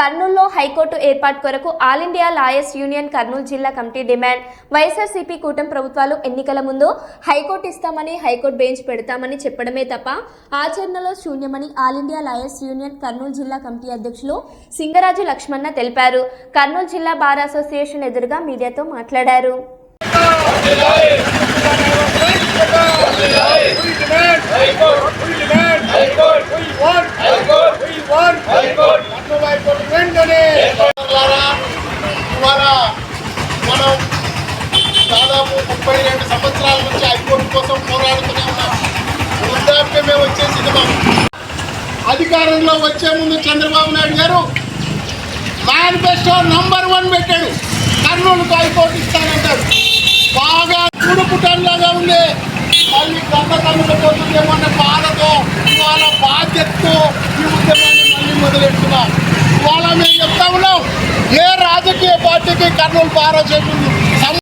కర్నూలులో హైకోర్టు ఏర్పాటు కొరకు all India lawyers union Kurnool జిల్లా కమిటీ డిమాండ్ వైఎస్ఆర్సీపీ కూటమి ప్రభుత్వాలు ఎన్నికల ముందు హైకోర్టు ఇస్తామని హైకోర్టు బెంచ్ పెడతామని చెప్పడమే తప్ప ఆచరణలో శూన్యమని all India lawyers union Kurnool జిల్లా కమిటీ అధ్యక్షులు సింగరాజు లక్ష్మణ తెలిపారు కర్నూలు జిల్లా బార్ అసోసియేషన్ ఎదురుగా మీడియాతో మాట్లాడారు మిత్రులారా, ఇవాళ మనం దాదాపు ముప్పై రెండు సంవత్సరాల నుంచి హైకోర్టు కోసం పోరాడుతూనే ఉన్నాం. వృద్ధాప్యం మేము వచ్చేసి అధికారంలో వచ్చే ముందు చంద్రబాబు నాయుడు గారు మేనిఫెస్టో నంబర్ వన్ పెట్టాడు. కర్నూలుకు హైకోర్టు ఇస్తానంటారు. బాగా కూడుపుటంలాగా ఉండే మళ్ళీ గంట కనుకపోతుందేమో అన్న బాధతో ఇవాళ బాధ్యతతో ఈ ఉద్యమాన్ని మళ్ళీ మొదలెడుతున్నాం ఇవాళ మేము చెప్తా ఉన్నాం ఏ రాజకీయ పార్టీకి కర్నూలు పారా చేస్తుంది